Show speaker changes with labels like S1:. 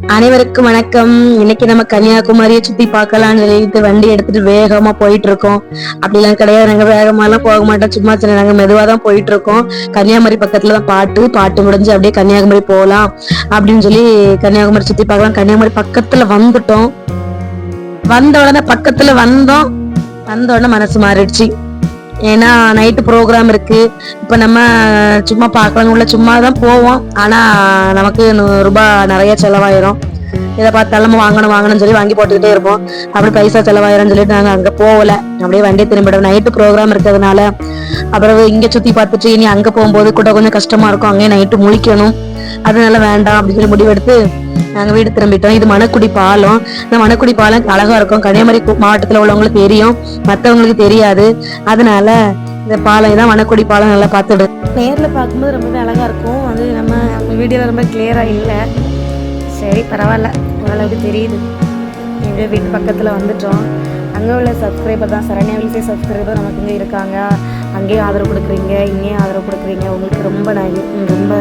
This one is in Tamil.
S1: அனைவருக்கும் வணக்கம். இன்னைக்கு நம்ம கன்னியாகுமரியை சுத்தி பார்க்கலாம்னு நினைத்து வண்டி எடுத்துட்டு வேகமா போயிட்டு இருக்கோம் அப்படிலாம் கிடையாது. நாங்க வேகமா எல்லாம் போக மாட்டோம். சும்மா சின்ன நாங்க மெதுவா தான் போயிட்டு இருக்கோம் கன்னியாகுமரி பக்கத்துல தான் பாட்டு. பாட்டு முடிஞ்சு அப்படியே கன்னியாகுமரி போகலாம் அப்படின்னு சொல்லி கன்னியாகுமரி சுத்தி பார்க்கலாம். கன்னியாகுமரி பக்கத்துல வந்துட்டோம். வந்த உடனே பக்கத்துல வந்தோம். வந்த உடனே மனசு மாறிடுச்சு. ஏன்னா நைட்டு ப்ரோக்ராம் இருக்கு. இப்போ நம்ம சும்மா பார்க்கலாம் உள்ள சும்மா தான் போவோம். ஆனால் நமக்கு நூறு ரூபாய் நிறைய செலவாயிரும். இதை பார்த்தாலும் நம்ம வாங்கணும் வாங்கணும்னு சொல்லி வாங்கி போட்டுக்கிட்டே இருப்போம். அப்படி பைசா செலவாயிரும் சொல்லிட்டு நாங்க அங்க போகல. அப்படியே வண்டியை திரும்பிடும் நைட்டு ப்ரோக்ராம் இருக்கிறதுனால. அப்புறம் இங்க சுத்தி பார்த்துட்டு இனி அங்க போகும்போது கூட கொஞ்சம் கஷ்டமா இருக்கும். அங்கேயே நைட்டு முழிக்கணும். அதனால வேண்டாம் அப்படின்னு சொல்லி முடிவெடுத்து நாங்க வீடு திரும்பிட்டோம். இது மணக்குடி பாலம். இந்த மணக்குடி பாலம் அழகா இருக்கும். கன்னியாகுமரி மாவட்டத்தில் மாவட்டத்துல உள்ளவங்களுக்கு தெரியும். மத்தவங்களுக்கு தெரியாது. அதனால இந்த பாலம் தான் மணக்குடி பாலம் நல்லா பார்த்துடு. நேர்ல பார்க்கும்போது ரொம்பவே அழகா இருக்கும். அது நம்ம வீடியோல ரொம்ப கிளியரா இல்லை. சரி பரவாயில்ல. ஓரளவுக்கு தெரியுது? எப்படியோ வீட்டு பக்கத்தில் வந்துட்டோம். அங்கே உள்ள சப்ஸ்கிரைபர் தான். சரண்யா வில்சே சப்ஸ்கிரைபர் நமக்கு இங்கே இருக்காங்க. அங்கேயும் ஆதரவு கொடுக்குறீங்க இங்கேயும் ஆதரவு கொடுக்குறீங்க. உங்களுக்கு ரொம்ப நன்றி. ரொம்ப